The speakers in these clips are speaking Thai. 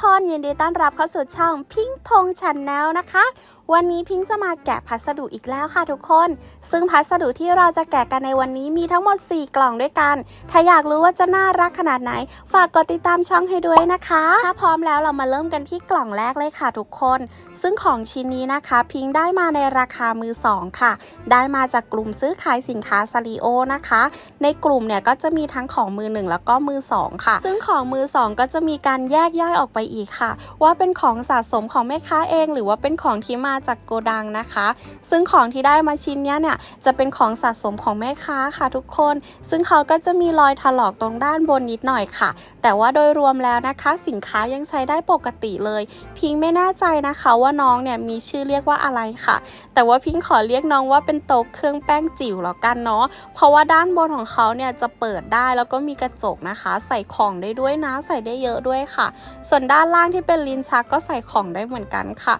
คนยินดีต้อนรับเข้าสู่ช่องพิงพงชันแนลนะคะ วันนี้พิงจะมาแกะพัสดุอีกแล้วค่ะทุกคน ซึ่งพัสดุที่เราจะแกะกันในวันนี้มีทั้งหมด 4 กล่องด้วยกัน ถ้าอยากรู้ว่าจะน่ารักขนาดไหน ฝากกดติดตามช่องให้ด้วยนะคะ ถ้าพร้อมแล้วเรามาเริ่มกันที่กล่องแรกเลยค่ะทุกคน ซึ่งของชิ้นนี้นะคะ พิงได้มาในราคามือสองค่ะ ได้มาจากกลุ่มซื้อขายสินค้าซาริโอนะคะ ในกลุ่มเนี่ยก็จะมีทั้งของมือหนึ่งแล้วก็มือสองค่ะ ซึ่งของมือสองก็จะมีการแยกย่อยออกไปอีกค่ะ ว่าเป็นของสะสมของแม่ค้าเอง หรือว่าเป็นของที่มาจากโกดังนะคะ ซึ่งของที่ได้มาชิ้นนี้เนี่ยจะเป็นของสะสมของแม่ค้าค่ะทุกคน ซึ่งเขาก็จะมีรอยถลอกตรงด้านบนนิดหน่อยค่ะ แต่ว่าโดยรวมแล้วนะคะ สินค้ายังใช้ได้ปกติเลย พิงไม่แน่ใจนะคะว่าน้องเนี่ยมีชื่อเรียกว่าอะไรค่ะ แต่ว่าพิงขอเรียกน้องว่าเป็นโต๊ะเครื่องแป้งจิ๋วแล้วกันเนาะเพราะว่าด้านบนของเขาเนี่ยจะเปิดได้แล้วก็มีกระจกนะคะ ใส่ของได้ด้วยนะใส่ได้เยอะด้วยค่ะ ส่วนด้านล่างที่เป็นลิ้นชักก็ใส่ของได้เหมือนกันค่ะ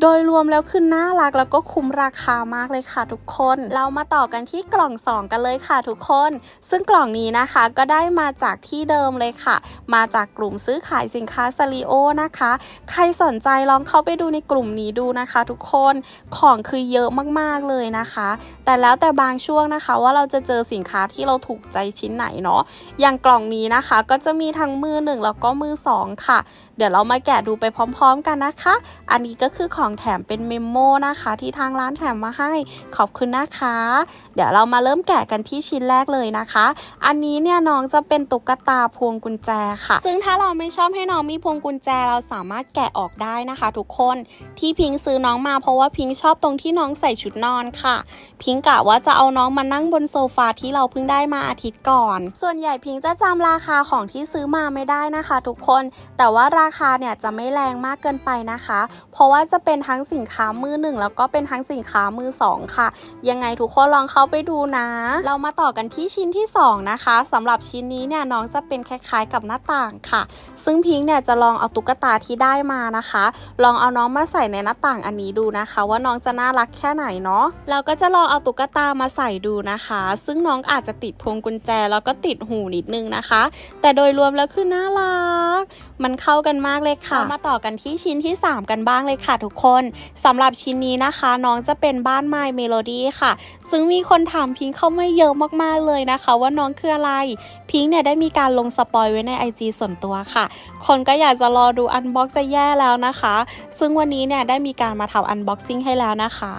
โดยรวมแล้วคือน่ารักแล้วก็คุ้มราคามากเลยค่ะทุกคน เรามาต่อกันที่กล่อง 2 กันเลยค่ะทุกคน ซึ่งกล่องนี้นะคะก็ได้มาจากที่เดิมเลยค่ะ มาจากกลุ่มซื้อขายสินค้าซาริโอนะคะ ใครสนใจลองเข้าไปดูในกลุ่มนี้ดูนะคะ ทุกคนของคือเยอะมากๆเลยนะคะ แต่แล้วแต่บางช่วงนะคะว่าเราจะเจอสินค้าที่เราถูกใจชิ้นไหนเนาะอย่างกล่องนี้นะคะ ก็จะมีทั้งมือหนึ่งแล้วก็มือสองค่ะ เดี๋ยวเรามาแกะดูไปพร้อมๆกันนะคะ อันนี้ก็คือของแถมเป็นเมมโมนะคะ ที่ทางร้านแถมมาให้ ขอบคุณนะคะ เดี๋ยวเรามาเริ่มแกะกันที่ชิ้นแรกเลยนะคะ อันนี้เนี่ยน้องจะเป็นตุ๊กตาพวงกุญแจค่ะ ซึ่งถ้าเราไม่ชอบให้น้องมีพวงกุญแจเราสามารถแกะออกได้นะคะ ทุกคนที่พิงซื้อน้องมาเพราะว่าพิงชอบตรงที่น้องใส่ชุดนอนค่ะ พิงกะว่าจะเอาน้องมานั่งบนโซฟาที่เราเพิ่งได้มาอาทิตย์ก่อน ส่วนใหญ่พิงจะจำราคาของที่ซื้อมาไม่ได้นะคะ ทุกคน แต่ว่าราคาเนี่ยจะไม่แรงมากเกินไปนะคะ เพราะว่าจะเป็นทั้งสินค้ามือหนึ่งแล้วก็เป็นทั้งสินค้ามือสองค่ะ ยังไงทุกคนลองเข้าไปดูนะ เรามาต่อกันที่ชิ้นที่สองนะคะสำหรับชิ้นนี้เนี่ยน้องจะเป็นคล้ายๆกับหน้าต่างค่ะ ซึ่งพิงค์เนี่ยจะลองเอาตุ๊กตาที่ได้มานะคะ ลองเอาน้องมาใส่ในหน้าต่างอันนี้ดูนะคะ ว่าน้องจะน่ารักแค่ไหนเนาะเราก็จะลองเอาตุ๊กตามาใส่ดูนะคะ ซึ่งน้องอาจจะติดพวงกุญแจแล้วก็ติดหูนิดนึงนะคะ แต่โดยรวมแล้วคือน่ารัก มันเข้ากันมากเลยค่ะ มาต่อกันที่ชิ้นที่ 3 กันบ้างเลยค่ะทุกคนสำหรับชิ้นนี้นะคะ น้องจะเป็นบ้านไม m เมโลดี้ค่ะ ซึ่งมีคนถามพิงเข้ามาเยอะมากๆเลยนะคะ ว่าน้องคืออะไรพิงเนี่ยได้มีการลงสปอยไว้ใน IG ส่วนตัวค่ะ คนก็อยากจะรอดูอันบ็อกจะแย่แล้วนะคะ ซึ่งวันนี้เนี่ยได้มีการมาทำอันบ็อกซิ่งให้แล้วนะคะ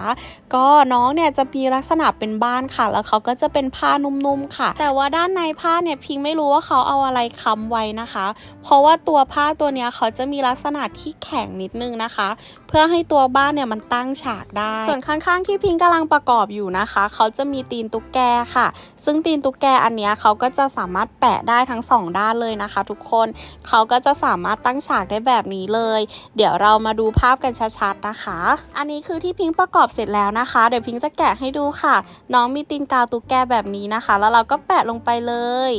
ก็น้องเนี่ยจะมีลักษณะเป็นบ้านค่ะ แล้วเขาก็จะเป็นผ้านุ่มๆค่ะ แต่ว่าด้านในผ้าเนี่ยพิงไม่รู้ว่าเขาเอาอะไรค้ำไว้นะคะ เพราะว่าตัวผ้าตัวเนี้ยเขาจะมีลักษณะที่แข็งนิดนึงนะคะ เพื่อให้ตัวบ้านเนี่ยมันตั้งฉากได้ ส่วนข้างๆที่พิงค์กำลังประกอบอยู่นะคะ เขาจะมีตีนตุ๊กแกค่ะ ซึ่งตีนตุ๊กแกอันเนี้ยเขาก็จะสามารถแปะได้ทั้งสองด้านเลยนะคะ ทุกคนเขาก็จะสามารถตั้งฉากได้แบบนี้เลย เดี๋ยวเรามาดูภาพกันชัดๆนะคะ อันนี้คือที่พิงประกอบเสร็จแล้วนะคะ เดี๋ยวพิงค์จะแกะให้ดูค่ะ น้องมีตีนกาวตุ๊กแกแบบนี้นะคะ แล้วเราก็แปะลงไปเลย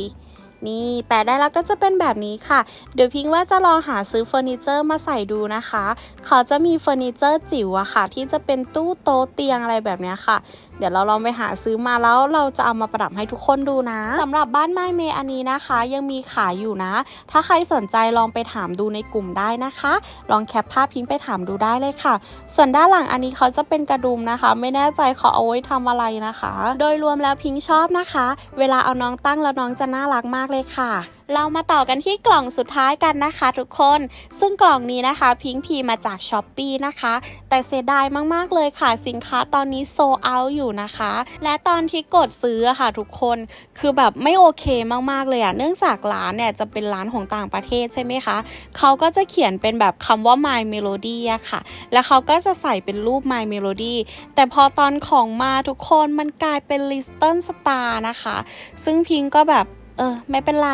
นี่แปะได้แล้วก็จะเป็นแบบนี้ค่ะ เดี๋ยวพิงค์ว่าจะลองหาซื้อเฟอร์นิเจอร์มาใส่ดูนะคะเขาจะมีเฟอร์นิเจอร์จิ๋วอะค่ะ ที่จะเป็นตู้โต๊ะเตียงอะไรแบบนี้ค่ะเดี๋ยวเราลองไปหาซื้อมาแล้วเราจะเอามาประดับให้ทุกคนดูนะสำหรับบ้านไม้เมย์อันนี้นะคะ ยังมีขายอยู่นะ ถ้าใครสนใจลองไปถามดูในกลุ่มได้นะคะ ลองแคปภาพพิงค์ไปถามดูได้เลยค่ะ ส่วนด้านหลังอันนี้เขาจะเป็นกระดุมนะคะ ไม่แน่ใจเขาเอาไว้ทำอะไรนะคะ โดยรวมแล้วพิงค์ชอบนะคะ เวลาเอาน้องตั้งแล้วน้องจะน่ารักมากเลยค่ะเรามาต่อกันที่กล่องสุดท้ายกันนะคะ ทุกคน ซึ่งกล่องนี้นะคะ พิงพีมาจากช้อปปีนะคะ แต่เสียดายมาก ๆ เลยค่ะ สินค้าตอนนี้โซเอาอยู่นะคะ และตอนที่กดซื้อค่ะ ทุกคน คือแบบไม่โอเคมาก ๆ เลยอะเนื่องจากร้านเนี่ยจะเป็นร้านของต่างประเทศใช่ไหมคะ เขาก็จะเขียนเป็นแบบคำว่า My Melody อะค่ะ แล้วเขาก็จะใส่เป็นรูป My Melody แต่พอตอนของมาทุกคนมันกลายเป็น Little Star นะคะ ซึ่งพิงก็แบบ เออไม่เป็นไร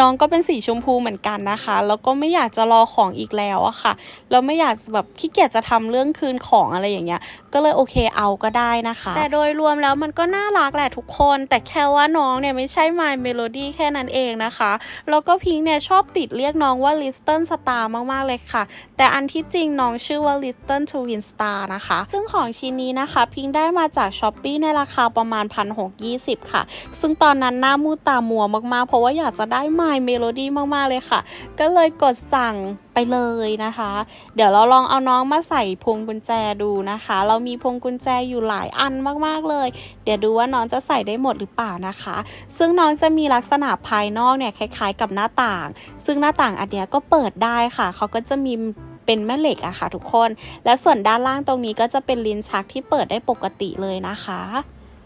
น้องก็เป็นสีชมพูเหมือนกันนะคะ แล้วก็ไม่อยากจะรอของอีกแล้วอะค่ะแล้วไม่อยากแบบขี้เกียจจะทำเรื่องคืนของอะไรอย่างเงี้ย ก็เลยโอเคเอาก็ได้นะคะ แต่โดยรวมแล้วมันก็น่ารักแหละทุกคน แต่แค่ว่าน้องเนี่ยไม่ใช่ My Melody แค่นั้นเองนะคะ แล้วก็พิงค์เนี่ยชอบติดเรียกน้องว่า Little Star มากๆเลยค่ะ แต่อันที่จริงน้องชื่อว่า Little Twin Star นะคะ ซึ่งของชิ้นนี้นะคะ พิงค์ได้มาจาก s h อ p e e ในราคาประมาณ 1 6 2 0 ค่ะ ซึ่งตอนนั้นหน้ามูตามัวมากๆ เพราะว่าอยากจะได้ My Melody มากๆเลยค่ะ ก็เลยกดสั่งไปเลยนะคะ เดี๋ยวเราลองเอาน้องมาใส่พวงกุญแจดูนะคะ เรามีพวงกุญแจอยู่หลายอันมากๆเลย เดี๋ยวดูว่าน้องจะใส่ได้หมดหรือเปล่านะคะ ซึ่งน้องจะมีลักษณะภายนอกเนี่ยคล้าย ๆ กับหน้าต่าง ซึ่งหน้าต่างอันเนี้ยก็เปิดได้ค่ะเขาก็จะมีเป็นแม่เหล็กอะค่ะทุกคน และส่วนด้านล่างตรงนี้ก็จะเป็นลิ้นชักที่เปิดได้ปกติเลยนะคะ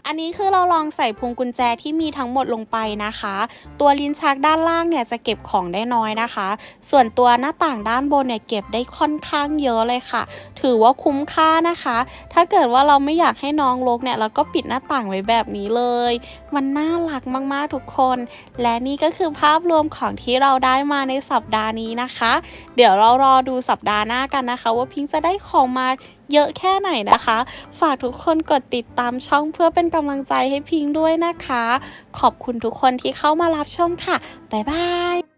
อันนี้คือเราลองใส่พวงกุญแจที่มีทั้งหมดลงไปนะคะ ตัวลิ้นชักด้านล่างเนี่ยจะเก็บของได้น้อยนะคะ ส่วนตัวหน้าต่างด้านบนเนี่ยเก็บได้ค่อนข้างเยอะเลยค่ะ ถือว่าคุ้มค่านะคะ ถ้าเกิดว่าเราไม่อยากให้น้องรกเนี่ยเราก็ปิดหน้าต่างไว้แบบนี้เลย มันน่ารักมากๆทุกคน และนี่ก็คือภาพรวมของที่เราได้มาในสัปดาห์นี้นะคะ เดี๋ยวเรารอดูสัปดาห์หน้ากันนะคะ ว่าพิงค์จะได้ของมา เยอะแค่ไหนนะคะ ฝากทุกคนกดติดตามช่องเพื่อเป็นกำลังใจให้พิงด้วยนะคะ ขอบคุณทุกคนที่เข้ามารับชมค่ะ บ๊ายบาย